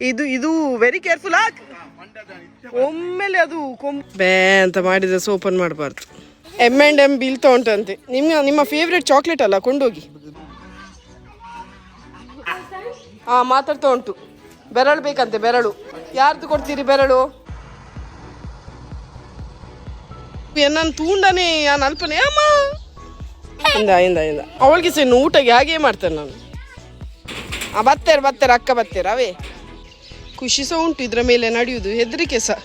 ಇದು ಇದು very careful ಆಗ್ ಒಮ್ಮೆಲೆ ಅದು ಬೇ ಅಂತ ಮಾಡಿದ್ರೆ ಓಪನ್ ಮಾಡಬಾರ್ದು. ಎಂ ಅಂಡ್ ಎಂ ಬೀಳ್ತಾ ಉಂಟಂತೆ ನಿಮ್ಮ ನಿಮ್ಮ ಫೇವ್ರೆಟ್ ಚಾಕ್ಲೇಟ್ ಅಲ್ಲ, ಕೊಂಡೋಗಿ. ಹಾ ಮಾತಾಡ್ತಾ ಉಂಟು. ಬೆರಳು ಬೇಕಂತೆ, ಬೆರಳು. ಯಾರ್ದು ಕೊಡ್ತೀರಿ ಬೆರಳು? ನಾನು ತೂಂಡನೆ ನಾನು ಅಲ್ಪನೆ ಅಮ್ಮ. ಇಂದ ಇಂದ ಇಂದ. ಅವಳಿಗೆ ಸಹ ಊಟಕ್ಕೆ ಹಾಗೆ ಮಾಡ್ತೇನೆ ನಾನು. ಬತ್ತೇರು ಬತ್ತೇರು, ಅಕ್ಕ ಬತ್ತೇರು, ಅವೇ. ಖುಷಿ ಸಹ ಉಂಟು ಇದ್ರ ಮೇಲೆ ನಡೆಯುವುದು ಹೆದರಿಕೆ ಸಹ.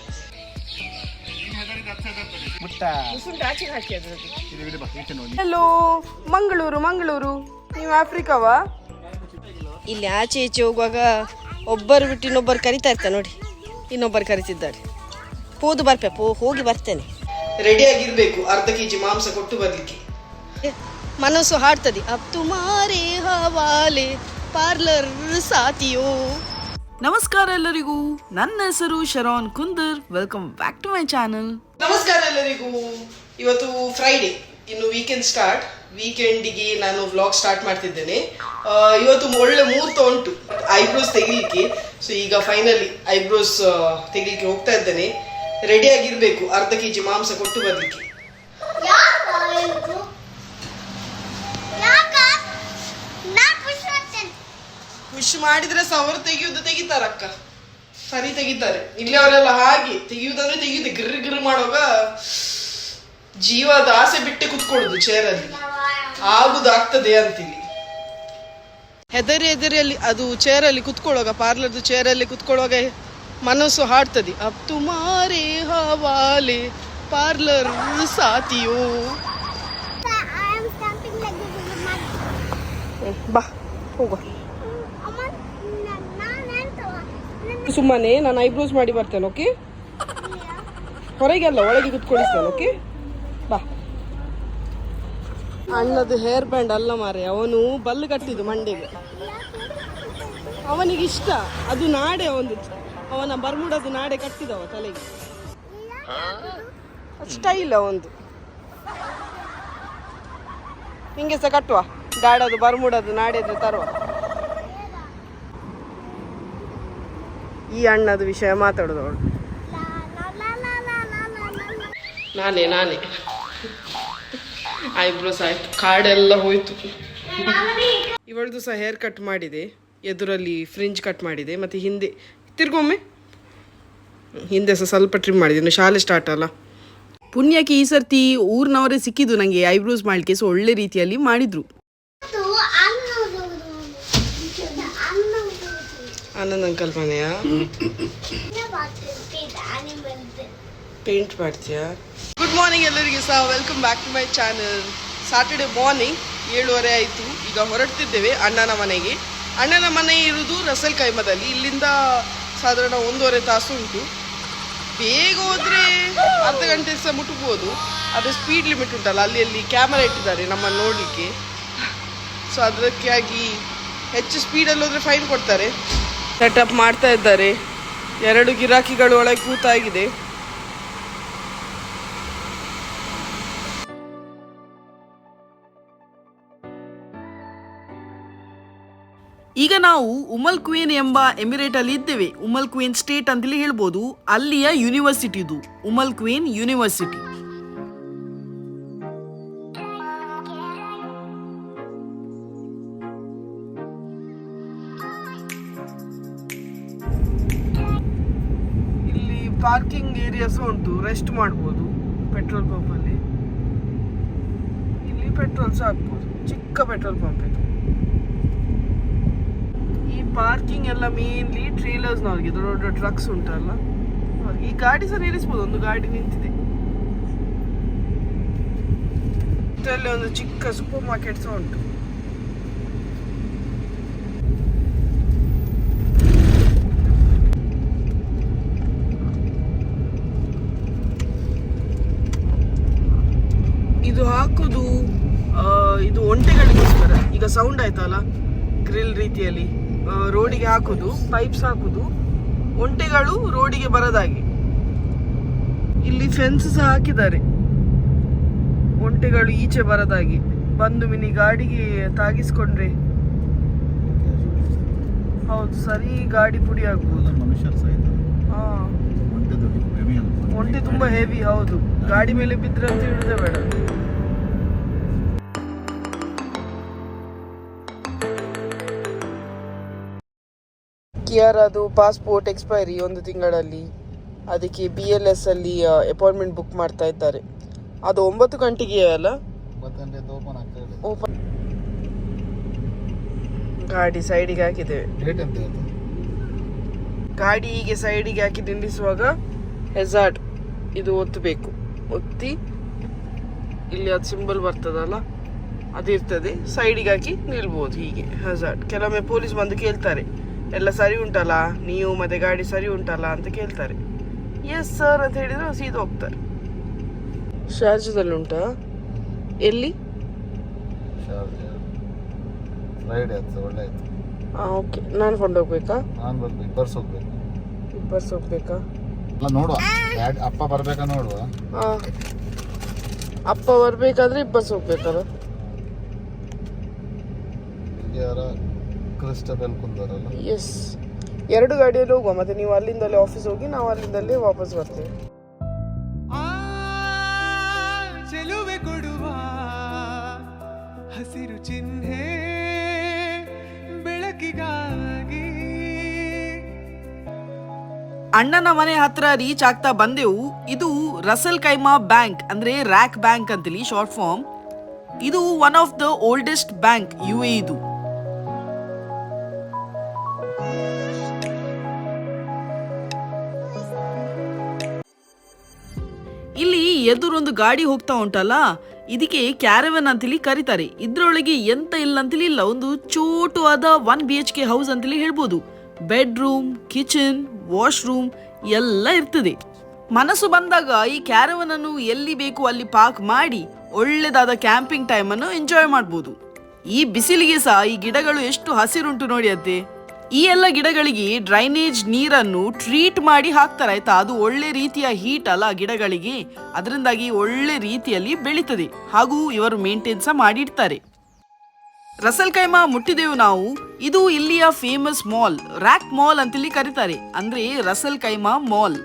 ಹಲೋ ಮಂಗಳೂರು ಮಂಗಳೂರು. ನೀವು ಆಫ್ರಿಕಾವಾ? ಇಲ್ಲಿ ಆಚೆ ಈಚೆ ಹೋಗುವಾಗ ಒಬ್ಬರು ಬಿಟ್ಟು ಇನ್ನೊಬ್ಬರು ಕರಿತಾ ಇರ್ತಾರೆ ನೋಡಿ. ಇನ್ನೊಬ್ಬರು ಕರಿತಿದ್ದಾರೆ. ಹೋದು ಬರ್ಪೆ ಪೋ ಹೋಗಿ ಬರ್ತೇನೆ. ರೆಡಿಯಾಗಿರ್ಬೇಕು ಅರ್ಧ ಕೆ ಜಿ ಮಾಂಸ ಕೊಟ್ಟು ಬರ್ಲಿಕ್ಕೆ. ಮನಸ್ಸು ಹಾಡ್ತದೆ ಅಪ್ ತುಮಾರೇ ಹವಾಲೆ ಪಾರ್ಲರ್ ಸಾತಿಯೋ. ನಮಸ್ಕಾರ ಎಲ್ಲರಿಗೂ. ನನ್ನ ಹೆಸರು Sharan Kundar. Welcome back to my channel ನಮಸ್ಕಾರ ಎಲ್ಲರಿಗೂ. ಇವತ್ತು ಫ್ರೈಡೆ ಇನ್ನು ವೀಕೆಂಡ್ ಸ್ಟಾರ್ಟ್ ವೀಕೆಂಡಿಗೆ ನಾನು ವ್ಲಾಗ್ ಸ್ಟಾರ್ಟ್ ಮಾಡ್ತಿದ್ದೇನೆ. ಆ, ಇವತ್ತು ಒಳ್ಳೆ ಮುಹೂರ್ತ ಉಂಟು. ಐಬ್ರೋಸ್ ತೆಗಿಲಿಕ್ಕೆ. ಸೊ ಈಗ ಫೈನಲಿ ಐಬ್ರೋಸ್ ತೆಗಿಲಿಕ್ಕೆ ಹೋಗ್ತಾ ಇದ್ದೇನೆ. ರೆಡಿ ಆಗಿರ್ಬೇಕು. ಅರ್ಧ ಕೆ ಜಿ ಮಾಂಸ ಕೊಟ್ಟು ಬರ್ಲಿಕ್ಕೆ ಯಾಕ ಹೇಳಿದ್ರು? ಯಾಕ? ನಾ ಖುಷಿ ಆಗ್ತೇನೆ. ಖುಷಿ ಮಾಡಿದ್ರೆ ಸಹ ಅವರು ತೆಗೆಯುವುದು ತೆಗಿತಾರಕ್ಕ ಸರಿ ತೆಗಿತಾರೆ. ಇಲ್ಲಿ ಅವರೆಲ್ಲ ಹಾಗೆ ತೆಗಿಯುವುದಂದ್ರೆ ತೆಗೆಯುದು ಗಿರ್ ಗಿರ್ ಮಾಡುವಾಗ ಜೀವದ ಆಸೆ ಬಿಟ್ಟು ಕುತ್ಕೊಳ್ಳುದು ಚೇರಲ್ಲಿ ಆಗುದು ಆಗ್ತದೆ ಅಂತೀನಿ. ಹೆದರಿ ಹೆದರಿಯಲ್ಲಿ ಅದು ಚೇರಲ್ಲಿ ಕುತ್ಕೊಳ್ಳುವಾಗ ಪಾರ್ಲರ್ದು ಚೇರಲ್ಲಿ ಕುತ್ಕೊಳ್ಳುವಾಗ ಮನಸ್ಸು ಹಾಡ್ತದೆ. Up ತುಮಾರೇ ಹವಾಲೆ parlour ಸಾತಿಯೋ. ಬಾ am stamping like this with my- ಹ್ಮ್, ಬಾ ಹೋಗುವ ಅಮ್ಮ, ನ- ನಾನ್ ಹೇಳ್ತವ. ನನ್ನ ಸುಮ್ಮನೆ, ನಾನು ಐಬ್ರೋಸ್ ಮಾಡಿ ಬರ್ತೇನೆ ಓಕೆ ಹೊರಗೆಲ್ಲ, ಒಳಗೆ ಕುತ್ಕೊಳಿಸ್ತೇನೆ ಓಕೆ ಬಾ. ಅಣ್ಣದು ಹೇರ್ ಬ್ಯಾಂಡ್ ಅಲ್ಲ ಮಾರೆ ಅವನು ಬಲ್ಲು ಕಟ್ಟಿದ್ದು ಮಂಡೆಗೆ. ಅವನಿಗೆ ಇಷ್ಟ, ಅದು ನಾಡೆ ಒಂದು, ಅವನ ಬರ್ಮುಡದು ನಾಡೆ ಕಟ್ಟಿದವ ತಲೆಗೆ. ಸ್ಟೈಲ್ ಒಂದು. ಹಿಂಗೆ ಸಹ ಕಟ್ಟುವ, ಗಾಡದು ಬರ್ಮುಡದು ನಾಡೆದು ತರುವ. ಈ ಅಣ್ಣದ ವಿಷಯ ಮಾತಾಡೋದವಳು ನಾನೇ ನಾನೇ. ಐಬ್ರೋಸ್ ಆಯ್ತು ಕಾಡೆಲ್ಲ ಹೋಯ್ತು. ಇವಳದು ಸಹ ಹೇರ್ ಕಟ್ ಮಾಡಿದೆ ಎದುರಲ್ಲಿ ಫ್ರಿಂಜ್ ಕಟ್ ಮಾಡಿದೆ ಮತ್ತೆ ಹಿಂದೆ ತಿರ್ಗೊಮ್ಮೆ ಹಿಂದೆ ಸಹ ಸ್ವಲ್ಪ ಟ್ರಿಮ್ ಮಾಡಿದೆ ಇನ್ನು ಶಾಲೆ ಸ್ಟಾರ್ಟ್ ಅಲ್ಲ. ಪುಣ್ಯಕ್ಕೆ ಈ ಸರ್ತಿ ಊರಿನವರೇ ಸಿಕ್ಕಿದ್ದು ನನಗೆ ಐಬ್ರೋಸ್ ಮಾಡಲಿಕ್ಕೆ ಸೊ ಒಳ್ಳೆ ರೀತಿಯಲ್ಲಿ ಮಾಡಿದರು. ಆನಂದ್ ಅಂಕಲ್ ಮನೆಯ ಪೇಂಟ್ ಮಾಡ್ತೀಯಾ? ಗುಡ್ ಮಾರ್ನಿಂಗ್ ಎಲ್ಲರಿಗೆ ಸಹ welcome back to my channel Saturday morning ಏಳುವರೆ ಆಯಿತು. ಈಗ ಹೊರಡ್ತಿದ್ದೇವೆ ಅಣ್ಣನ ಮನೆಗೆ. ಅಣ್ಣನ ಮನೆ ಇರುವುದು ರಸಲ್ ಕೈಮದಲ್ಲಿ ಇಲ್ಲಿಂದ ಸಾಧಾರಣ ಒಂದೂವರೆ ತಾಸು ಉಂಟು. ಬೇಗ ಹೋದರೆ ಅರ್ಧ ಗಂಟೆ ಸಹ ಮುಟ್ಬೋದು. ಅದು ಸ್ಪೀಡ್ ಲಿಮಿಟ್ ಉಂಟಲ್ಲ ಅಲ್ಲಿ ಅಲ್ಲಿ ಕ್ಯಾಮರಾ ಇಟ್ಟಿದ್ದಾರೆ ನಮ್ಮ ನೋಡಲಿಕ್ಕೆ. ಸೊ ಅದಕ್ಕಾಗಿ ಹೆಚ್ಚು ಸ್ಪೀಡಲ್ಲಿ ಹೋದರೆ ಫೈನ್ ಕೊಡ್ತಾರೆ. ಸೆಟಪ್ ಮಾಡ್ತಾ ಇದ್ದಾರೆ. ಎರಡು ಗಿರಾಕಿಗಳು ಒಳಗೆ ಕೂತಾಗಿದೆ. ಈಗ ನಾವು ಉಮಲ್ ಕ್ವೀನ್ ಎಂಬ ಎಮಿರೇಟ್ ಅಲ್ಲಿ ಇದ್ದೇವೆ. ಉಮಲ್ ಕ್ವೀನ್ ಸ್ಟೇಟ್ ಅಂತಲೇ ಹೇಳ್ಬೋದು. ಅಲ್ಲಿಯ ಯೂನಿವರ್ಸಿಟಿ ಇದು Umm Al Quwain university parking areas ಉಂಟು ರೆಸ್ಟ್ ಮಾಡ್ಬೋದು ಪೆಟ್ರೋಲ್ ಪಂಪಲ್ಲಿ ಇಲ್ಲಿ ಪೆಟ್ರೋಲ್ ಸಹ ಹಾಕ್ಬೋದು, ಚಿಕ್ಕ ಪೆಟ್ರೋಲ್ ಪಂಪ್ ಇದು. ಈ ಪಾರ್ಕಿಂಗ್ ಎಲ್ಲ ಮೇನ್ಲಿ ಟ್ರೇಲರ್ಸ್ನವ್ರಿಗೆ ದೊಡ್ಡ ದೊಡ್ಡ ಟ್ರಕ್ಸ್ ಉಂಟಲ್ಲ. ಅವ್ರಿಗೆ ಈ ಗಾಡಿ ಸಹ ನಿಲ್ಲಿಸ್ಬೋದು, ಒಂದು ಗಾಡಿ ನಿಂತಿದೆ. ಇದರಲ್ಲಿ ಒಂದು ಚಿಕ್ಕ ಸೂಪರ್ ಮಾರ್ಕೆಟ್ ಸಹ ಉಂಟು ಇದು ಹಾಕೋದು ಆ, ಇದು ಒಂಟೆಗಳಿಗೋಸ್ಕರ ಈಗ ಸೌಂಡ್ ಆಯ್ತಲ್ಲ? ಗ್ರಿಲ್ ರೀತಿಯಲ್ಲಿ ರೋಡಿಗೆ ಹಾಕುದು ಪೈಪ್ಸ್ ಹಾಕುದು ಒಂಟೆಗಳು ರೋಡಿಗೆ ಬರದಾಗಿ. ಇಲ್ಲಿ ಫೆನ್ಸ್ ಸಹ ಹಾಕಿದ್ದಾರೆ. ಒಂಟೆಗಳು ಈಚೆ ಬರದಾಗಿ. ಬಂದು ಮಿನಿ ಗಾಡಿಗೆ ತಾಗಿಸ್ಕೊಂಡ್ರೆ. ಹೌದು ಸರಿ ಗಾಡಿ ಪುಡಿ ಆಗ್ಬೋದು. ಒಂಟಿ ತುಂಬಾ ಹೆವಿ ಹೌದು. ಗಾಡಿ ಮೇಲೆ ಬಿದ್ರೆ ಅಂತ ಹೇಳುದೇ ಬೇಡ. ಕಿಯರ್ ಅದು ಪಾಸ್ಪೋರ್ಟ್ ಎಕ್ಸ್ಪೈರಿ ಒಂದು ತಿಂಗಳಲ್ಲಿ. ಅದಕ್ಕೆ ಬಿ ಎಲ್ ಎಸ್ ಅಲ್ಲಿ ಅಪಾಯಿಂಟ್ಮೆಂಟ್ ಬುಕ್ ಮಾಡ್ತಾ ಇದ್ದಾರೆ. ಅದು ಒಂಬತ್ತು ಗಂಟೆಗೆ ಅಲ್ಲ? ಓಪನ್ ಗಾಡಿ ಸೈಡಿಗೆ ಹಾಕಿದ್ದೇವೆ. ಗಾಡಿ ಹೀಗೆ ಸೈಡಿಗೆ ಹಾಕಿ ನಿಲ್ಲಿಸುವಾಗ ಹೆಸಾರ್ಟ್ ಇದು ಒತ್ತಬೇಕು. ಒತ್ತಿ ಇಲ್ಲಿ ಅದು ಸಿಂಬಲ್ ಬರ್ತದಲ್ಲ ಅದಿರ್ತದೆ. ಸೈಡಿಗೆ ಹಾಕಿ ನಿಲ್ಬೋದು ಹೀಗೆ ಹೆಸಾರ್ಟ್ ಕೆಲವೊಮ್ಮೆ ಪೊಲೀಸ್ ಬಂದು ಕೇಳ್ತಾರೆ. ಎಲ್ಲ ಸರಿ ಉಂಟಲ್ಲ? ನೀವು ಮತ್ತೆ ಗಾಡಿ ಸರಿ ಉಂಟಲ್ಲ ಅಂತ ಕೇಳ್ತಾರೆ. ಎಸ್ ಸರ್ ಅಂತ ಹೇಳಿದ್ರೆ ಸೀದಾ ಹೋಗ್ತಾರೆ. ಶಾರ್ಜದಲ್ಲಿ ಉಂಟಾ ಎಲ್ಲಿ ಫ್ರೈಡೆ ಆಯ್ತು ಒಳ್ಳೆ ಆಯ್ತು. ಹಾಂ ಓಕೆ ನಾನು ಕೊಂಡೋಗ್ಬೇಕಾ ನಾನು ಬರ್ಬೇಕು ಬರ್ಸ್ ಹೋಗ್ಬೇಕು. ಇಬ್ಬರ್ಸ್ ಹೋಗ್ಬೇಕಾ? ಅಲ್ಲ ನೋಡುವ. ಅಪ್ಪ ಬರ್ಬೇಕಾ ನೋಡುವ. ಹಾಂ ಅಪ್ಪ ಬರ್ಬೇಕಾದ್ರೆ ಇಬ್ಬರ್ಸ್ ಹೋಗ್ಬೇಕಲ್ಲ ಯಾರ ಎಸ್ ಎರಡು ಗಾಡಿಯಲ್ಲಿ ಹೋಗುವ. ಮತ್ತೆ ನೀವು ಅಲ್ಲಿಂದಲೇ ಆಫೀಸ್ ಹೋಗಿ ನಾವು ಅಲ್ಲಿಂದಲೇ ವಾಪಸ್ ಬರ್ತೇವೆ. ಆ ಚೆಲುವೆ ಕೊಡುವ ಹಸಿರು ಚಿಹ್ನೆ ಬೆಳಕಿಗಾಗಿ. ಅಣ್ಣನ ಮನೆ ಹತ್ರ ರೀಚ್ ಆಗ್ತಾ ಬಂದೆವು. ಇದು ರಸಲ್ ಕೈಮಾ ಬ್ಯಾಂಕ್ ಅಂದ್ರೆ ರ್ಯಾಕ್ ಬ್ಯಾಂಕ್ ಅಂತೇಳಿ ಶಾರ್ಟ್ ಫಾರ್ಮ್ ಇದು one of the oldest bank U A ಇದು ಎದುರೊಂದು ಗಾಡಿ ಹೋಗ್ತಾ ಉಂಟಲ್ಲ? ಇದಕ್ಕೆ ಕ್ಯಾರವನ್ ಅಂತೇಳಿ ಕರೀತಾರೆ. ಇದ್ರೊಳಗೆ ಎಂತ ಇಲ್ಲ ಅಂತೇಳಿ ಇಲ್ಲ, ಒಂದು ಚೋಟು ಆದ one B H K house ಅಂತೇಳಿ ಹೇಳ್ಬೋದು. ಬೆಡ್ರೂಮ್, ಕಿಚನ್, ವಾಶ್ರೂಮ್ ಎಲ್ಲ ಇರ್ತದೆ. ಮನಸ್ಸು ಬಂದಾಗ ಈ ಕ್ಯಾರವನ್ ಅನ್ನು ಎಲ್ಲಿ ಬೇಕು ಅಲ್ಲಿ ಪಾರ್ಕ್ ಮಾಡಿ ಒಳ್ಳೆದಾದ ಕ್ಯಾಂಪಿಂಗ್ ಟೈಮ್ ಅನ್ನು ಎಂಜಾಯ್ ಮಾಡ್ಬೋದು. ಈ ಬಿಸಿಲಿಗೆ ಸಹ ಈ ಗಿಡಗಳು ಎಷ್ಟು ಹಸಿರುಂಟು ನೋಡಿ ಅತ್ತೆ. ಈ ಎಲ್ಲ ಗಿಡಗಳಿಗೆ ಡ್ರೈನೇಜ್ ನೀರನ್ನು ಟ್ರೀಟ್ ಮಾಡಿ ಹಾಕ್ತಾರೆ, ಆಯ್ತಾ? ಅದು ಒಳ್ಳೆ ರೀತಿಯ ಹೀಟ್ ಅಲ್ಲ ಗಿಡಗಳಿಗೆ. ಅದರಿಂದಾಗಿ ಒಳ್ಳೆ ರೀತಿಯಲ್ಲಿ ಬೆಳೀತದೆ. ಹಾಗೂ ಇವರು ಮೇಂಟೈನ್ ಸಹ ಮಾಡಿಡ್ತಾರೆ ರಸಲ್ ಕೈಮಾ ಮುಟ್ಟಿದೆವು ನಾವು. ಇದು ಇಲ್ಲಿಯ ಫೇಮಸ್ ಮಾಲ್ ರ್ಯಾಕ್ ಮಾಲ್ ಅಂತೇಳಿ ಕರೀತಾರೆ. ಅಂದ್ರೆ ರಸಲ್ ಕೈಮಾ ಮಾಲ್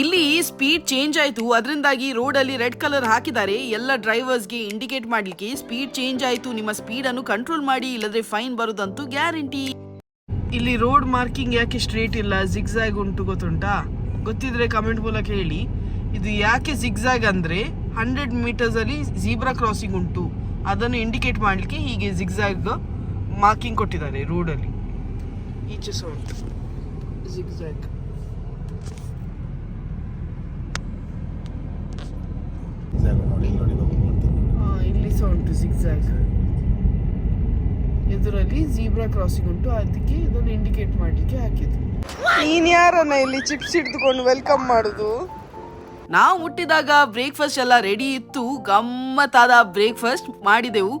ಇಲ್ಲಿ ಸ್ಪೀಡ್ ಚೇಂಜ್ ಆಯ್ತು. ಅದರಿಂದಾಗಿ ರೋಡ್ ಅಲ್ಲಿ ರೆಡ್ ಕಲರ್ ಹಾಕಿದ್ದಾರೆ. ಎಲ್ಲ ಡ್ರೈವರ್ಸ್ಗೆ ಇಂಡಿಕೇಟ್ ಮಾಡ್ಲಿಕ್ಕೆ ಸ್ಪೀಡ್ ಚೇಂಜ್ ಆಯ್ತು. ನಿಮ್ಮ ಸ್ಪೀಡ್ ಅನ್ನು ಕಂಟ್ರೋಲ್ ಮಾಡಿ, ಇಲ್ಲದ್ರೆ ಫೈನ್ ಬರುದಂತೂ ಗ್ಯಾರಂಟಿ ಇಲ್ಲಿ ರೋಡ್ ಮಾರ್ಕಿಂಗ್ ಯಾಕೆ ಸ್ಟ್ರೇಟ್ ಇಲ್ಲ? ಜಿಗ್ಜಾಗ್ ಉಂಟು ಗೊತ್ತುಂಟಾ? ಗೊತ್ತಿದ್ರೆ ಕಮೆಂಟ್ ಮೂಲಕ ಹೇಳಿ. ಇದು ಯಾಕೆ ಜಿಗ್ಜಾಗ್ ಅಂದ್ರೆ ಹಂಡ್ರೆಡ್ ಮೀಟರ್ಸ್ ಅಲ್ಲಿ ಜೀಬ್ರಾ ಕ್ರಾಸಿಂಗ್ ಉಂಟು. ಅದನ್ನು ಇಂಡಿಕೇಟ್ ಮಾಡಲಿಕ್ಕೆ ಹೀಗೆ ಜಿಗ್ಜಾಗ್ ಮಾರ್ಕಿಂಗ್ ಕೊಟ್ಟಿದ್ದಾರೆ ರೋಡಲ್ಲಿ ಈಚೆ ಸಹ ಉಂಟು. ಜಿಗ್ಜಾಗ್ ಜಾಗ ನೋಡಿ ಇಲ್ಲಿ ನೋಡಿ ಇಲ್ಲಿ ಸಹ ಉಂಟು ಜಿಗ್ಜಾಗ್ ಎದುರಲ್ಲಿ ಜೀಬ್ರಾ ಕ್ರಾಸಿಂಗ್ ಉಂಟು ಅದಕ್ಕೆ ಇದನ್ನು ಇಂಡಿಕೇಟ್ ಮಾಡಲಿಕ್ಕೆ ಹಾಕಿದ್ರು ನೀನ್ ಯಾರನ್ನ ಇಲ್ಲಿ ಚಿಪ್ಸ್ ಹಿಡಿದುಕೊಂಡು ವೆಲ್ಕಮ್ ಮಾಡುದು? ನಾವು ಹುಟ್ಟಿದಾಗ ಬ್ರೇಕ್ಫಾಸ್ಟ್ ಎಲ್ಲ ರೆಡಿ ಇತ್ತು ಗಮ್ಮತ್ತಾದ ಬ್ರೇಕ್ಫಾಸ್ಟ್ ಮಾಡಿದೆವು.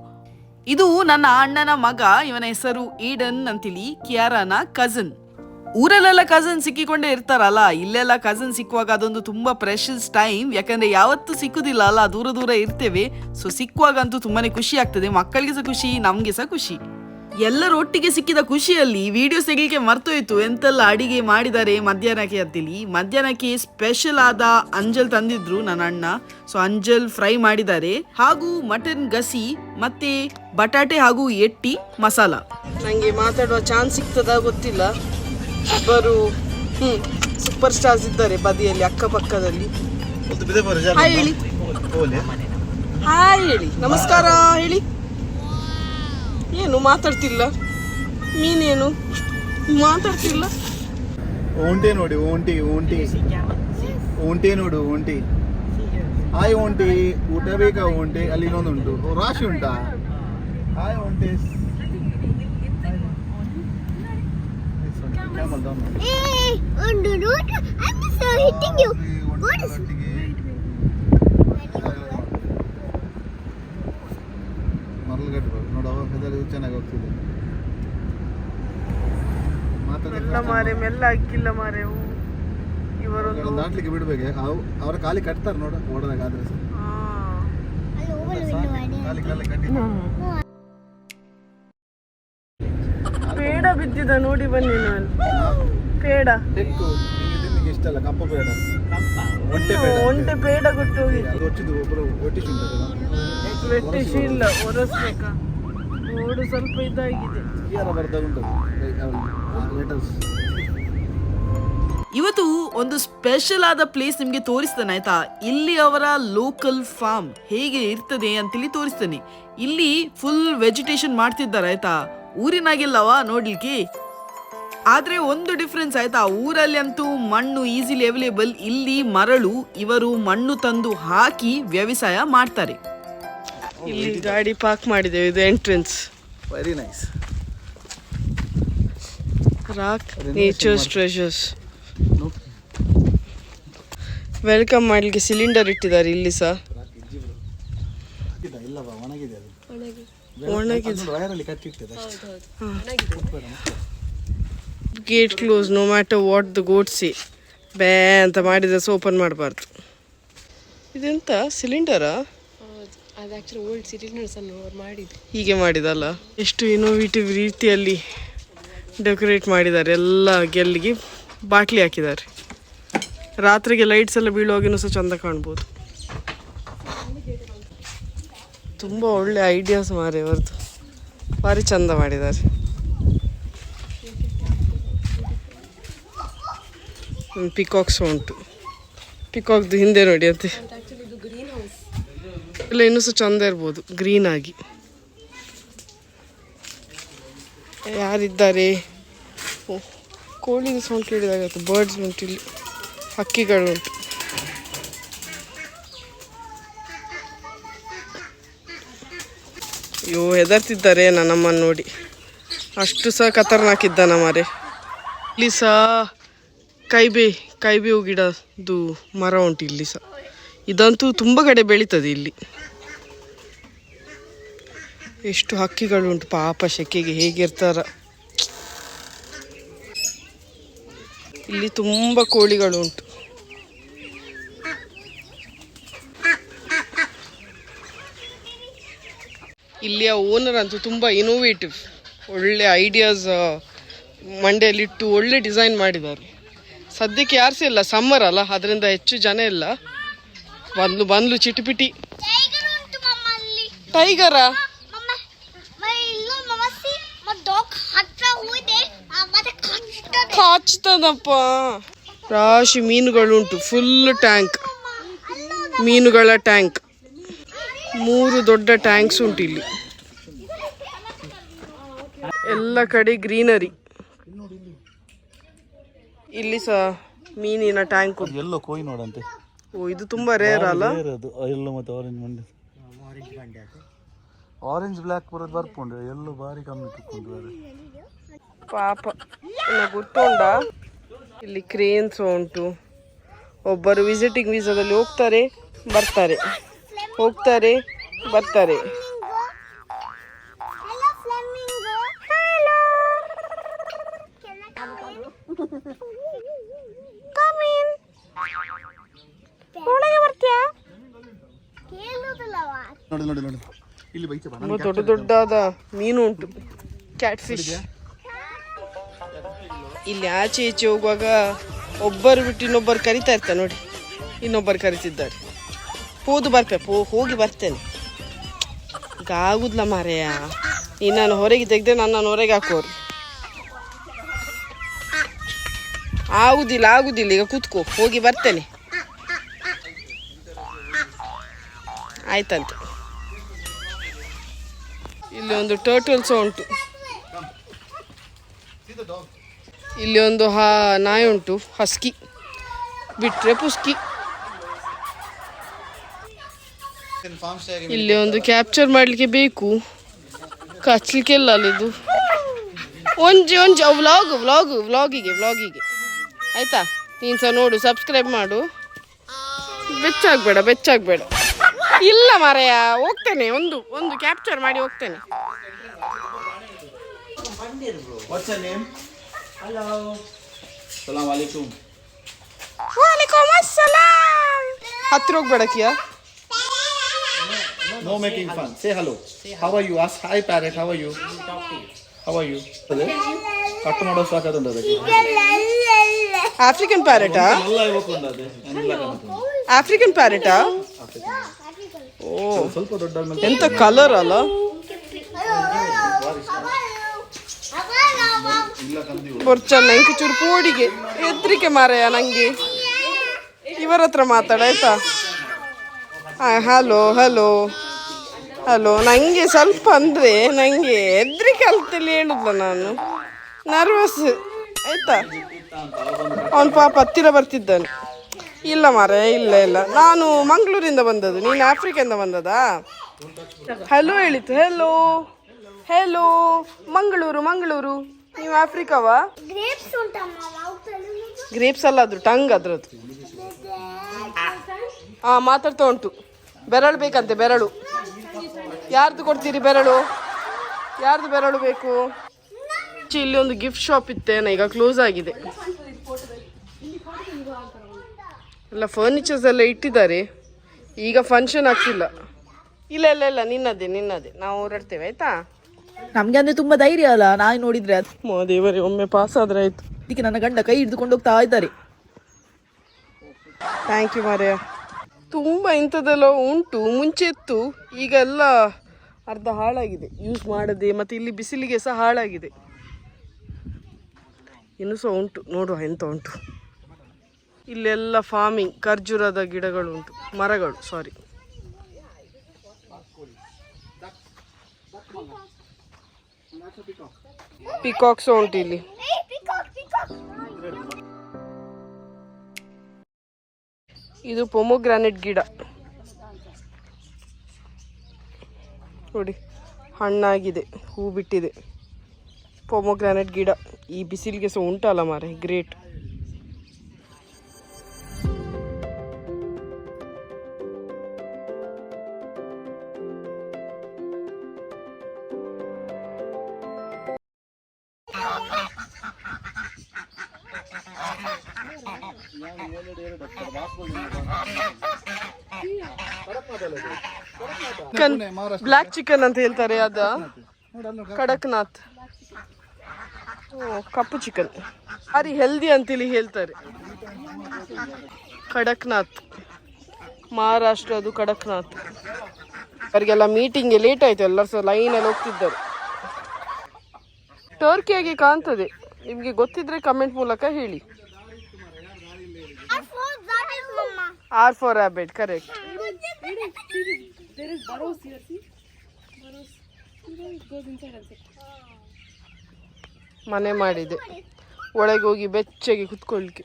ಇದು ನನ್ನ ಅಣ್ಣನ ಮಗ ಇವನ ಹೆಸರು ಈಡನ್ ಅಂತೇಳಿ ಕಿಯಾರನ ಕಸನ್ ಊರಲ್ಲೆಲ್ಲ ಕಸನ್ ಸಿಕ್ಕಿಕೊಂಡೇ ಇರ್ತಾರಲ್ಲ, ಇಲ್ಲೆಲ್ಲ ಕಸನ್ ಸಿಕ್ಕುವಾಗ ಅದೊಂದು ತುಂಬಾ ಪ್ರೆಷಸ್ ಟೈಮ್ ಯಾಕಂದ್ರೆ ಯಾವತ್ತೂ ಸಿಕ್ಕುದಿಲ್ಲ ಅಲ್ಲ, ದೂರ ದೂರ ಇರ್ತೇವೆ. ಸೊ ಸಿಕ್ಕುವಾಗಂತೂ ತುಂಬಾನೇ ಖುಷಿ ಆಗ್ತದೆ. ಮಕ್ಕಳಿಗೆ ಸಹ ಖುಷಿ ನಮ್ಗೆ ಸಹ ಖುಷಿ. ಎಲ್ಲರ ಒಟ್ಟಿಗೆ ಸಿಕ್ಕಿದ ಖುಷಿಯಲ್ಲಿ ವಿಡಿಯೋ ತೆಗಿಲಿಕ್ಕೆ ಮರ್ತೋಯ್ತು. ಎಂತೆಲ್ಲ ಅಡಿಗೆ ಮಾಡಿದ್ದಾರೆ ಮಧ್ಯಾಹ್ನಕ್ಕೆ ಅಂತೇಳಿ ಮಧ್ಯಾಹ್ನಕ್ಕೆ ಸ್ಪೆಷಲ್ ಆದ ಅಂಜಲ್ ತಂದಿದ್ರು ನನ್ನ ಅಣ್ಣ. ಸೊ ಅಂಜಲ್ ಫ್ರೈ ಮಾಡಿದ್ದಾರೆ. ಹಾಗೂ ಮಟನ್ ಗಸಿ, ಮತ್ತೆ ಬಟಾಟೆ ಹಾಗೂ ಎಟ್ಟಿ ಮಸಾಲ. ನಂಗೆ ಮಾತಾಡುವ ಚಾನ್ಸ್ ಸಿಗ್ತದ ಗೊತ್ತಿಲ್ಲ. ಇಬ್ಬರು ಹ್ಮ್ ಸೂಪರ್ ಸ್ಟಾರ್ಸ್ ಇದ್ದಾರೆ ಬದಿಯಲ್ಲಿ ಅಕ್ಕಪಕ್ಕದಲ್ಲಿ. ಹಾಯ್ ಹೇಳಿ. ಹಾಯ್ ಹೇಳಿ. ನಮಸ್ಕಾರ ಹೇಳಿ. ಏನು ಮಾತಾಡ್ತಿಲ್ಲ? ಮೀನೇನು? ಮಾತಾಡ್ತಿಲ್ಲ? ಓಂಟೆ ನೋಡಿ ಓಂಟಿ ಓಂಟಿ. ಓಂಟಿ ನೋಡು ಓಂಟಿ. ಹಾಯ್ ಓಂಟಿ. ಊಟ ಬೇಕಾ ಓಂಟಿ? ಅಲ್ಲಿ ಇನ್ನೊಂದು ಉಂಟು ಓ, ರಾಶಿ ಉಂಟಾ? ಹಾಯ್ ಒಂಟಿ Camel down ಮಾಡಿ. Hey, on the road, I'm so hitting you. What is- ಒಟ್ಟಿಗೆ ನೋಡು ಅವಾಗ ಹೆದರಿ ಚೆನ್ನಾಗಿ ಹೋಗ್ತಿದೆ ಮಾರೆ ಮೆಲ್ಲ ಅಕ್ಕಿಲ್ಲ ಮಾರೆ ಅವು. ಇವರೊಂದು ದಾಟ್ಲಿಕ್ಕೆ ಬಿಡ್ಬೇಕು ಅವು ಅವರ ಕಾಲಿ ಕಟ್ತಾರೆ ನೋಡು ಓಡದಾಗ ಆದ್ರೆ ಪೇಡ ಬಿದ್ದಿದ ನೋಡಿ ಬನ್ನಿ ನಾನು. ಪೇಡ. ಇಷ್ಟ ಅಲ್ಲ ಕಪ್ಪ ಬೇಡ ಒಂಟೆ ಬೇಡ ಒಂಟೆ ಪೇಡ ಕೊಟ್ಟು ಇಲ್ಲ ಒರೆಸ್ಬೇಕಾ. ಸ್ವಲ್ಪ ಇದಾಗಿದೆ. ಉಂಟು. ಲೆಟರ್ಸ್ ಇವತ್ತು ಒಂದು ಸ್ಪೆಷಲ್ ಆದ ಪ್ಲೇಸ್ ನಿಮಗೆ ತೋರಿಸ್ತೇನೆ ಆಯ್ತಾ? ಇಲ್ಲಿ ಅವರ ಲೋಕಲ್ ಫಾರ್ಮ್ ಹೇಗೆ ಇರ್ತದೆ ಅಂತೇಳಿ ತೋರಿಸ್ತೇನೆ. ಇಲ್ಲಿ ಫುಲ್ ವೆಜಿಟೇಷನ್ ಮಾಡ್ತಿದ್ದಾರೆ ಆಯ್ತಾ? ಊರಿನಾಗಿಲ್ಲವಾ ನೋಡ್ಲಿಕ್ಕೆ? ಆದ್ರೆ ಒಂದು ಡಿಫ್ರೆನ್ಸ್ ಆಯ್ತಾ ಊರಲ್ಲಿ ಅಂತೂ ಮಣ್ಣು ಈಸಿಲಿ ಅವೈಲೇಬಲ್ ಇಲ್ಲಿ ಮರಳು ಇವರು ಮಣ್ಣು ತಂದು ಹಾಕಿ ವ್ಯವಸಾಯ ಮಾಡ್ತಾರೆ. ಇಲ್ಲಿ ಗಾಡಿ ಪಾರ್ಕ್ ಮಾಡಿದ್ದೇವೆ ಇದು entrance very nice rock nature's treasures welcome ಮಾಡ್ಲಿಕ್ಕೆ ಸಿಲಿಂಡರ್ ಇಟ್ಟಿದ್ದಾರೆ ಇಲ್ಲಿ ಸಹ. Gate close no matter what the ಗೋಡ್ಸಿ ಬೇ ಅಂತ ಮಾಡಿದ ಸಹ ಓಪನ್ ಮಾಡಬಾರ್ದು. ಇದೆಂತ? ಸಿಲಿಂಡರಾ ಅದು ಆ್ಯಕ್ಚುಲಿ ಓಲ್ಡ್ ಸಿಲಿಂಡರ್ಸ್ ಅನ್ನು ಅವ್ರು ಮಾಡಿದ್ದು. ಹೀಗೆ ಮಾಡಿದಲ್ಲ? ಎಷ್ಟು ಇನೋವೇಟಿವ್ ರೀತಿಯಲ್ಲಿ ಡೆಕೋರೇಟ್ ಮಾಡಿದ್ದಾರೆ. ಎಲ್ಲ ಗೆಲ್ಲಿಗೆ ಬಾಟ್ಲಿ ಹಾಕಿದ್ದಾರೆ. ರಾತ್ರಿಗೆ ಲೈಟ್ಸ್ ಎಲ್ಲ ಬೀಳುವಾಗಿನೂ ಸಹ ಚಂದ ಕಾಣ್ಬೋದು. ತುಂಬ ಒಳ್ಳೆ ಐಡಿಯಾಸ್ ಮಾರೆ ಅವ್ರದ್ದು ಭಾರಿ ಚಂದ ಮಾಡಿದ್ದಾರೆ ಪಿಕಾಕ್ಸ್ ಉಂಟು. ಪಿಕಾಕ್ದು ಹಿಂದೆ ನೋಡಿ ಅಂತೆ. ಇಲ್ಲ, ಇನ್ನೂ ಸಹ ಚಂದ ಇರ್ಬೋದು. ಗ್ರೀನ್ ಆಗಿ. ಯಾರಿದ್ದಾರೆ? ಕೋಳಿ ಕೋಳಿದು ಸೌಂಡ್ ಕೇಳಿದಾಗ ಬರ್ಡ್ಸ್ ಉಂಟು ಇಲ್ಲಿ. ಹಕ್ಕಿಗಳುಂಟು. ಅಯ್ಯೋ ಹೆದರ್ತಿದ್ದಾರೆ ನನ್ನಮ್ಮನ್ನು ನೋಡಿ. ಅಷ್ಟು ಸಹ ಖತರ್ನಾಕಿದ್ದಾನ ಮಾರೆ. ಇಲ್ಲಿ ಸಹ ಕೈಬೇ, ಕೈಬೇವು ಗಿಡದ್ದು ಮರ ಉಂಟು ಇಲ್ಲಿ ಸಹ. ಇದಂತೂ ತುಂಬ ಕಡೆ ಬೆಳೀತದೆ ಇಲ್ಲಿ. ಎಷ್ಟು ಹಕ್ಕಿಗಳುಂಟು ಪಾಪ ಶೆಕೆಗೆ ಹೇಗಿರ್ತಾರ. ಇಲ್ಲಿ ತುಂಬ ಕೋಳಿಗಳುಂಟು ಇಲ್ಲಿಯ ಓನರ್ ಅಂತೂ ತುಂಬ ಇನೋವೇಟಿವ್ ಒಳ್ಳೆ ಐಡಿಯಾಸ್ ಮಂಡೆಯಲ್ಲಿಟ್ಟು ಒಳ್ಳೆ ಡಿಸೈನ್ ಮಾಡಿದ್ದಾರೆ. ಸದ್ಯಕ್ಕೆ ಯಾರು ಸಹ ಇಲ್ಲ ಸಮ್ಮರ್ ಅಲ್ಲ ಅದರಿಂದ ಹೆಚ್ಚು ಜನ ಇಲ್ಲ. ಬಂದ್ಲು ಬಂದ್ಲು ಚಿಟಿಪಿಟಿ. ಟೈಗರ ಕಾಚ್ತದಪ್ಪ. ರಾಶಿ ಮೀನುಗಳುಂಟು ಫುಲ್ ಟ್ಯಾಂಕ್ ಮೀನುಗಳ ಟ್ಯಾಂಕ್ ಮೂರು ದೊಡ್ಡ ಟ್ಯಾಂಕ್ಸ್ ಉಂಟು ಇಲ್ಲಿ ಎಲ್ಲ ಕಡೆ ಗ್ರೀನರಿ. ಇಲ್ಲಿ ಸಹ ಮೀನಿನ ಟ್ಯಾಂಕ್ ಎಲ್ಲ ಕೋಯಿ ನೋಡಂತೆ. ಓ ಇದು ತುಂಬಾ ರೇರ್ ಅಲ್ಲ? ಎಲ್ಲೋ ಮತ್ತೆ ಆರೆಂಜ್ ಮಂಡೆ ಆರೆಂಜ್ ಬ್ಲ್ಯಾಕ್ ಬರೋದು ಬರ್ಪುಂಡು ಎಲ್ಲೋ ಬಾರಿ ಕಮ್ಮಿ ಪಾಪ. ಇನ್ನು ಗೊತ್ತುಂಡ ಇಲ್ಲಿ ಕ್ರೇನ್ಸ್ ಉಂಟು. ಒಬ್ಬರು ವಿಸಿಟಿಂಗ್ ವೀಸಾದಲ್ಲಿ ಹೋಗ್ತಾರೆ ಬರ್ತಾರೆ. ಹೋಗ್ತಾರೆ ಬರ್ತಾರೆ. Hello flamingo hello come in ಒಳಗೆ ಬರ್ತೀಯಾ? ಕೇಳುದಿಲ್ಲವಾ? ನೋಡಿ ನೋಡಿ ನೋಡಿ. ಇಲ್ಲಿ ಬೈಚ ದೊಡ್ಡ ದೊಡ್ಡದಾದ ಮೀನು ಉಂಟು. ಕ್ಯಾಟ್ ಫಿಶ್ ಇಲ್ಲಿ ಆಚೆ ಈಚೆ ಹೋಗುವಾಗ ಒಬ್ಬರು ಬಿಟ್ಟು ಇನ್ನೊಬ್ಬರು ಕರಿತಾ ಇರ್ತಾರೆ ನೋಡಿ. ಇನ್ನೊಬ್ಬರು ಕರಿತಿದ್ದಾರೆ. ಹೋದು ಬರ್ಪೆ, ಪೋ, ಹೋಗಿ ಬರ್ತೇನೆ. ಈಗ ಆಗುದಿಲ್ಲ ಮಾರೆಯ ಇನ್ನು ನಾನು ಹೊರಗೆ ತೆಗ್ದೆ ನನ್ನನ್ನು ಹೊರಗೆ ಹಾಕೋರು. ಆಗುದಿಲ್ಲ ಆಗುದಿಲ್ಲ, ಈಗ ಕೂತ್ಕೋ, ಹೋಗಿ ಬರ್ತೇನೆ. ಆಯ್ತಂತೆ. ಇಲ್ಲಿ ಒಂದು ಟರ್ಟಲ್ಸ್ ಉಂಟು. ಇಲ್ಲಿ ಒಂದು ಹಾ, ನಾಯಿ ಉಂಟು ಹಸ್ಕಿ ಬಿಟ್ಟರೆ ಪುಸ್ಕಿ. ಇಲ್ಲಿ ಒಂದು ಕ್ಯಾಪ್ಚರ್ ಮಾಡಲಿಕ್ಕೆ ಬೇಕು. ಕಚ್ಲಿಕ್ಕೆಲ್ಲ ಅಲ್ಲಿದು ಒಂಜಿ ಒಂಜಿ ವ್ಲಾಗ್ ವ್ಲಾಗ್ ವ್ಲಾಗಿಗೆ ವ್ಲಾಗಿಗೆ ಆಯ್ತಾ? ನೀನು ಸಹ ನೋಡು ಸಬ್ಸ್ಕ್ರೈಬ್ ಮಾಡು. ಬೆಚ್ಚಾಗಬೇಡ ಬೆಚ್ಚಾಗಬೇಡ ಇಲ್ಲ ಮಾರಾಯ ಹೋಗ್ತೇನೆ ಒಂದು ಒಂದು ಕ್ಯಾಪ್ಚರ್ ಮಾಡಿ ಹೋಗ್ತೇನೆ. ಹತ್ರ ಹೋಗ್ಬೇಡ name? Hello. Salam alaikum. ವಾಲೇಕುಮ್ ಅಸ್ಸಲಾಂ ಹತ್ತಿರ ಹೋಗ್ಬೇಡ ಕಿಯಾ No, No making fun. Say hello. How are you? Ask hi parrot. How are you? How are you? Cut ಮಾಡೋ ಸಾಕಾದಂಡ ಅದಕ್ಕೆ ಆಫ್ರಿಕನ್ ಪ್ಯಾರೆಟಾ. ಆಫ್ರಿಕನ್ ಪ್ಯಾರೆಟಾ ಓ ಸ್ವಲ್ಪ ದೊಡ್ಡ ಎಂತ ಕಲರ್ ಅಲ್ಲ? ಕಂದಿ ನಂಗೆ ಚೂರು ಪೋಡಿಗೆ ಹೆದ್ರಿಕೆ ಮಾರಾಯ ನಂಗೆ. ಇವರ ಹತ್ರ ಮಾತಾಡ ಆಯ್ತಾ ಹಲೋ ಹಲೋ ಹಲೋ ನಂಗೆ ಸ್ವಲ್ಪ ಅಂದರೆ ನನಗೆ ಹೆದ್ರಿಕೆ ಅಂತೇಳಿ ಹೇಳುದ ನಾನು. ನರ್ವಸ್ ಆಯ್ತಾ? ಅವನು ಪಾಪ ಹತ್ತಿರ ಬರ್ತಿದ್ದಾನೆ. ಇಲ್ಲ ಮಾರೆ ಇಲ್ಲ ಇಲ್ಲ. ನಾನು ಮಂಗಳೂರಿಂದ ಬಂದದ್ದು. ನೀನು ಆಫ್ರಿಕಾದಿಂದ ಬಂದದಾ? ಹಲೋ ಹೇಳಿತು. Hello hello Mangaluru Mangaluru. ನೀವು ಆಫ್ರಿಕಾವಾ? ಗ್ರೇಪ್ಸ್ ಅಲ್ಲ ಅದ್ರ ಟಂಗ್ ಅದ್ರದ್ದು. ಹಾಂ ಮಾತಾಡ್ತಾ ಉಂಟು. ಬೆರಳು ಬೇಕಂತೆ ಬೆರಳು. ಯಾರ್ದು ಕೊಡ್ತೀರಿ ಬೆರಳು? ಯಾರ್ದು ಬೆರಳು ಬೇಕು? ಇಲ್ಲಿ ಒಂದು ಗಿಫ್ಟ್ ಶಾಪ್ ಇತ್ತೇನ ಈಗ ಕ್ಲೋಸ್ ಆಗಿದೆ. ಎಲ್ಲ ಫರ್ನಿಚರ್ಸ್ ಎಲ್ಲ ಇಟ್ಟಿದ್ದಾರೆ. ಈಗ ಫಂಕ್ಷನ್ ಆಗ್ತಿಲ್ಲ. ಇಲ್ಲ ಇಲ್ಲ ಇಲ್ಲ ನಿನ್ನದೇ ನಿನ್ನದೇ. ನಾವು ಓಡಾಡ್ತೇವೆ ಆಯ್ತಾ? ನಮ್ಗೆ ಅಂದ್ರೆ ತುಂಬಾ ಧೈರ್ಯ ಅಲ್ಲ ನಾಯಿ ನೋಡಿದ್ರೆ ದೇವರೇ ಒಮ್ಮೆ ಪಾಸ್ ಆದ್ರೆ ಆಯ್ತು. ಇದಕ್ಕೆ ನನ್ನ ಗಂಡ ಕೈ ಹಿಡಿದುಕೊಂಡು ಹೋಗ್ತಾ ಇದ್ದಾರೆ. ಥ್ಯಾಂಕ್ ಯು ಮಾರ್ಯ ತುಂಬ ಇಂಥದ್ದೆಲ್ಲ ಉಂಟು ಮುಂಚೆ ಇತ್ತು ಈಗ ಎಲ್ಲ ಅರ್ಧ ಹಾಳಾಗಿದೆ. ಯೂಸ್ ಮಾಡದೆ ಮತ್ತು ಇಲ್ಲಿ ಬಿಸಿಲಿಗೆ ಸಹ ಹಾಳಾಗಿದೆ. ಇನ್ನು ಸಹ ಉಂಟು. ನೋಡುವ ಎಂತ ಉಂಟು. ಇಲ್ಲೆಲ್ಲ ಫಾರ್ಮಿಂಗ್ ಖರ್ಜೂರದ ಗಿಡಗಳು ಉಂಟು. ಮರಗಳು ಸಾರಿ ಪಿಕಾಕ್ಸ್ ಉಂಟು ಇಲ್ಲಿ. ಇದು ಪೊಮೊಗ್ರಾನೆಟ್ ಗಿಡ. ನೋಡಿ ಹಣ್ಣಾಗಿದೆ ಹೂ ಬಿಟ್ಟಿದೆ. ಪೊಮೊಗ್ರಾನೆಟ್ ಗಿಡ. ಈ ಬಿಸಿಲಿಗೆ ಸಹ ಉಂಟಲ್ಲ ಮಾರೆ ಗ್ರೇಟ್ ಚಿಕನ್ ಬ್ಲ್ಯಾಕ್ ಚಿಕನ್ ಅಂತ ಹೇಳ್ತಾರೆ ಅದ. ಕಡಕ್ನಾಥ್. ಓ ಕಪ್ಪು ಚಿಕನ್ ಭಾರಿ ಹೆಲ್ದಿ ಅಂತೇಳಿ ಹೇಳ್ತಾರೆ. ಕಡಕ್ನಾಥ್. ಮಹಾರಾಷ್ಟ್ರದು ಕಡಕ್ನಾಥ್. ಅವರಿಗೆಲ್ಲ ಮೀಟಿಂಗ್ಗೆ ಲೇಟ್ ಆಯ್ತು ಎಲ್ಲರೂ ಸಹ ಲೈನಲ್ಲಿ ಹೋಗ್ತಿದ್ದರು. ಟರ್ಕಿಯಾಗಿ ಕಾಣ್ತದೆ? ನಿಮಗೆ ಗೊತ್ತಿದ್ರೆ ಕಮೆಂಟ್ ಮೂಲಕ ಹೇಳಿ. ಆರ್ ಫೋರ್ ದಟ್ ಇಸ್ ಮಮ್ಮ ಆರ್ ಫಾರ್ ರ್ಯಾಬಿಟ್ ಕರೆಕ್ಟ್ ಮನೆ ಮಾಡಿದೆ. ಒಳಗೆ ಹೋಗಿ ಬೆಚ್ಚಗೆ ಕುತ್ಕೊಳ್ಳಿಕ್ಕೆ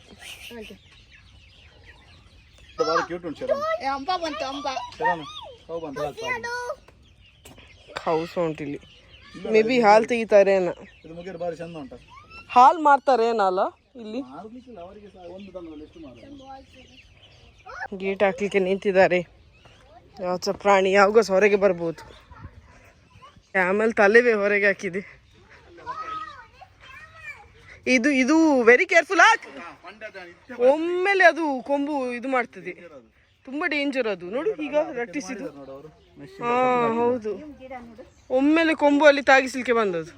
ಅಂಬ ಬಂತು ಅಂಬ. ಹೌಸ್ ಉಂಟಿಲ್ಲಿ ಮೇ ಬಿ ಹಾಲು ತೆಗಿತಾರೇನ ಹಾಲು ಮಾರ್ತಾರೇನಲ್ಲ ಇಲ್ಲಿ? ಗೇಟ್ ಹಾಕ್ಲಿಕ್ಕೆ ನಿಂತಿದ್ದಾರೆ. ಯಾವ ಪ್ರಾಣಿ ಯಾವಾಗ ಹೊರಗೆ ಬರ್ಬೋದು. ಆಮೇಲೆ ತಲೆವೇ ಹೊರಗೆ ಹಾಕಿದೆ. ಇದು ಇದು ವೆರಿ ಕೇರ್ಫುಲ್ ಹಾಕ್ ಒಮ್ಮೆಲೆ ಅದು ಕೊಂಬು ಇದು ಮಾಡ್ತದೆ. ತುಂಬಾ ಡೇಂಜರ್ ಅದು. ನೋಡು ಈಗ ರಟ್ಟಿಸಿದು ಹಾ ಹೌದು. ಒಮ್ಮೆಲೆ ಕೊಂಬು ಅಲ್ಲಿ ತಾಗಿಸ್ಲಿಕ್ಕೆ ಬಂದದ್ದು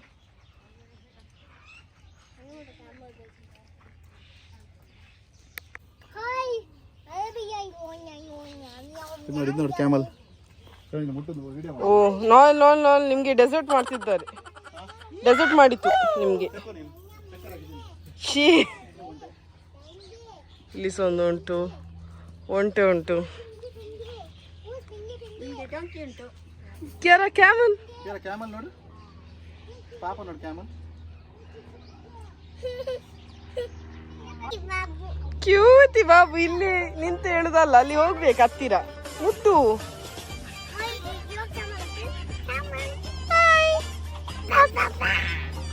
hi baby I own I own ಇದು ನೋಡಿ ಇದು ನೋಡಿ ಕ್ಯಾಮಲ್. ಶರಣ್ ವಿಡಿಯೋ ಓ ನಾಲ್ ನಾಲ್ ನಾಲ್ ನಿಮಗೆ ಡೆಸರ್ಟ್ ಮಾಡ್ತಿದ್ದಾರೆ. ಡೆಸರ್ಟ್ ಮಾಡಿತ್ತು ನಿಮಗೆ. ಶೀ ಇಲ್ಲಿ ಉಂಟು ಒಂಟೆ ಉಂಟು. ಕ್ಯಾರ ಕ್ಯಾಮಲ್ ನೋಡು. ಪಾಪ ನೋಡು ಕ್ಯಾಮಲ್. ಕ್ಯೂತಿ ಬಾಬು ಇಲ್ಲಿ ನಿಂತು ಹೇಳುದಲ್ಲ ಅಲ್ಲಿ ಹೋಗ್ಬೇಕು ಹತ್ತಿರ. ಮುಟ್ಟು.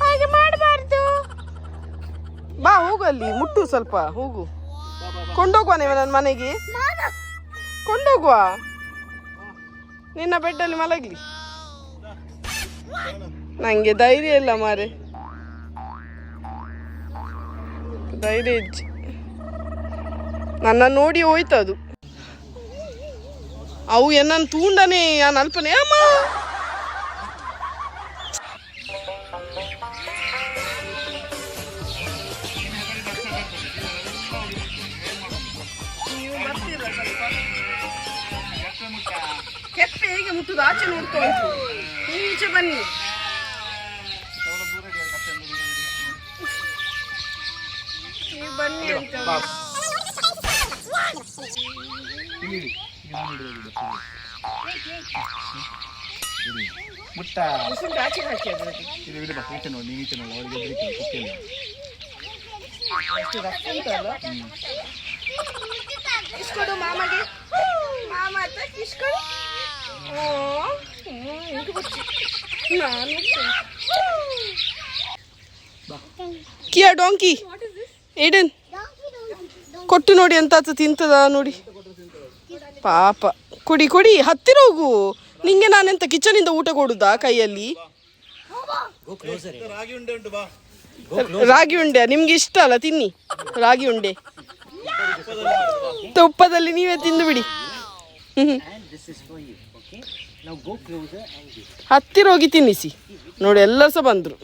ಹಾಗೆ ಮಾಡಬಾರ್ದು. ಬಾ ಹೋಗು ಅಲ್ಲಿ. ಮುಟ್ಟು ಸ್ವಲ್ಪ ಹೋಗು. ಕೊಂಡೋಗುವ ನೀವು ನನ್ನ ಮನೆಗೆ? ಕೊಂಡೋಗುವ? ನಿನ್ನ ಬೆಡ್ಡಲ್ಲಿ ಮಲಗಲಿ. ನನಗೆ ಧೈರ್ಯ ಇಲ್ಲ ಮಾರೆ. ಧೈರ್ಯ ಹೆಚ್ಚು ನನ್ನ ನೋಡಿ ಹೋಯ್ತು ಅದು ಅವು ಏನನ್ ತೂಂಡನೆ ಯಾನ್ ಅಲ್ಪನೆ ಅಮ್ಮ! ಕೆಪ್ಪೆ ಹೇಗೆ ಮುಟ್ಟುದು ಆಚೆ ನೋಡ್ಕೊಂಡು ಈಚೆ ಬನ್ನಿ. ನೀವು ಬನ್ನಿ ಅಂತ. ಮುಟ್ಟ ಬಿಸಿಲು ಆಚೆ ಹಾಕಿ ಅದ್ರಲ್ಲಿ ಇದು ಬಿಡು ಬಾ ಈಚೆ ನೋಡಿ ನೀನು ಈಚೆ ನೋಡಿ ಅವರಿಗೆ ಹೆದರಿಕೆ ಗೊತ್ತಿಲ್ಲ ಎಷ್ಟು ರಫ್ ಉಂಟಲ್ಲ ಇಸ್ಕೊಡು ಮಾಮಗೆ ಮಾಮ ಅಂತ ಇಸ್ಕೊಡು ಓ, ಹ್ಮ್, ಇದು ಗೊತ್ತು. ನಾನು ಕಿಯಾ ಡಾಂಕಿ ಏಡನ್ ಕೊಟ್ಟು ನೋಡಿ ಅಂತ ಆತ ತಿಂತದ ನೋಡಿ ಪಾಪ. ಕೊಡಿ ಕೊಡಿ, ಹತ್ತಿರ ಹೋಗು. ನಿಂಗೆ ನಾನೆಂತ ಕಿಚನಿಂದ ಊಟ ಕೊಡುದಾ ಕೈಯಲ್ಲಿ? ರಾಗಿ ಉಂಡೆ, ನಿಮ್ಗೆ ಇಷ್ಟ ಅಲ್ಲ, ತಿನ್ನಿ. ರಾಗಿ ಉಂಡೆ. ತುಪ್ಪದಲ್ಲಿ ನೀವೇ ತಿಂದು ಬಿಡಿ. ಹತ್ತಿರ ಹೋಗಿ ತಿನ್ನಿಸಿ. ನೋಡಿ, ಎಲ್ಲರೂ ಸಹ ಬಂದ್ರು.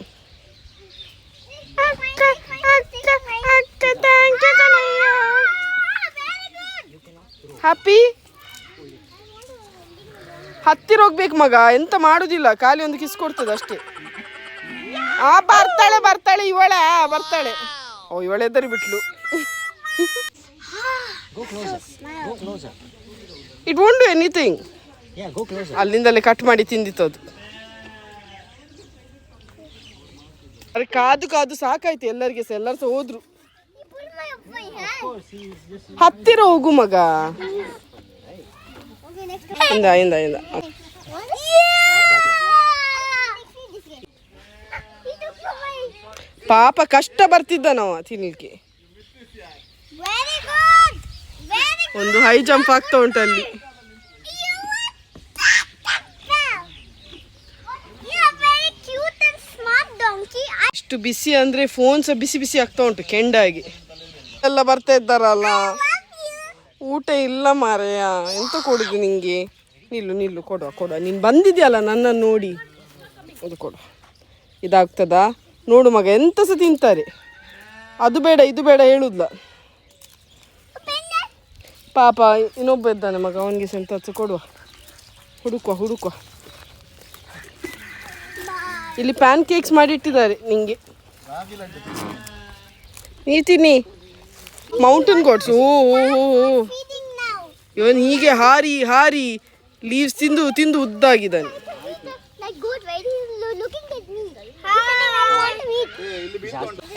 ಹ್ಯಾಪಿ ಹತ್ತಿರ ಹೋಗ್ಬೇಕು ಮಗ, ಎಂತ ಮಾಡುದಿಲ್ಲ, ಖಾಲಿ ಒಂದು ಕಿಸ್ ಕೊಡ್ತದೆ ಅಷ್ಟೇ. ಆ, ಬರ್ತಾಳೆ ಬರ್ತಾಳೆ, ಇವಳ ಬರ್ತಾಳೆ. ಓ, ಇವಳ ಎದ್ದರಿ ಬಿಟ್ಲು. ಇಟ್ ಡು ಎನಿಥಿಂಗ್ ಅಲ್ಲಿಂದಲೇ ಕಟ್ ಮಾಡಿ ತಿಂದಿತ್ತು ಅದು. ಅರೆ, ಕಾದು ಕಾದು ಸಾಕಾಯ್ತು ಎಲ್ಲರಿಗೆ ಸಹ ಎಲ್ಲರೂ ಸಹ ಹೋದ್ರು. ಹತ್ತಿರ ಹೋಗು ಮಗ. ಇಂದ ಇಂದ ಪಾಪ ಕಷ್ಟ ಬರ್ತಿದ್ದ ನಾವು ತಿನ್ಲಿಕ್ಕೆ. ಒಂದು ಹೈ ಜಂಪ್ ಆಗ್ತಾ ಉಂಟು ಅಲ್ಲಿ. ಬಿಸಿ ಅಂದ್ರೆ ಫೋನ್ ಸಹ ಬಿಸಿ ಬಿಸಿ ಆಗ್ತಾ ಉಂಟು, ಕೆಂಡಾಗಿ. ಎಲ್ಲ ಬರ್ತಾ ಇದ್ದಾರಲ್ಲ. ಊಟ ಇಲ್ಲ ಮಾರಯ್ಯ. ಎಂತ ಕೊಡುದು ನಿಂಗೆ? ನಿಲ್ಲು ನಿಲ್ಲು, ಕೊಡುವ ಕೊಡುವ. ನೀನು ಬಂದಿದೆಯಲ್ಲ ನನ್ನನ್ನು ನೋಡಿ. ಅದು ಕೊಡು. ಇದಾಗ್ತದಾ? ನೋಡು ಮಗ ಎಂತ ಸಹ ತಿಂತಾರೆ? ಅದು ಬೇಡ, ಇದು ಬೇಡ ಹೇಳುದ್ಲ. ಪಾಪ, ಇನ್ನೊಬ್ಬ ಇದ್ದಾನೆ ಮಗ, ಅವನಿಗೆ ಸಹ ಎಂತ ಕೊಡುವ. ಹುಡುಕುವ ಹುಡುಕುವ. ಇಲ್ಲಿ ಪ್ಯಾನ್ ಕೇಕ್ಸ್ ಮಾಡಿಟ್ಟಿದ್ದಾರೆ ನಿಂಗೆ. ನೀ ತಿನ್ನಿ. ಮೌಂಟನ್ ಗಾಡ್ಸ್ ಓ ಇವನ್ ಹೀಗೆ ಹಾರಿ ಹಾರಿ ಲೀವ್ಸ್ ತಿಂದು ತಿಂದು ಉದ್ದಾಗಿದ್ದಾನೆ.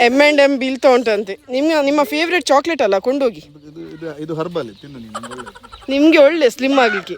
ಎಂ ಆ್ಯಂಡ್ ಎಂ ಬೀಳ್ತಾ ಉಂಟಂತೆ. ನಿಮ್ಮ ನಿಮ್ಮ ಫೇವ್ರೆಟ್ ಚಾಕ್ಲೇಟ್ ಅಲ್ಲ ಕೊಂಡೋಗಿ. ಇದು ಹರ್ಬಲ್ ನಿಮಗೆ ಒಳ್ಳೆ ಸ್ಲಿಮ್ ಆಗಲಿಕ್ಕೆ.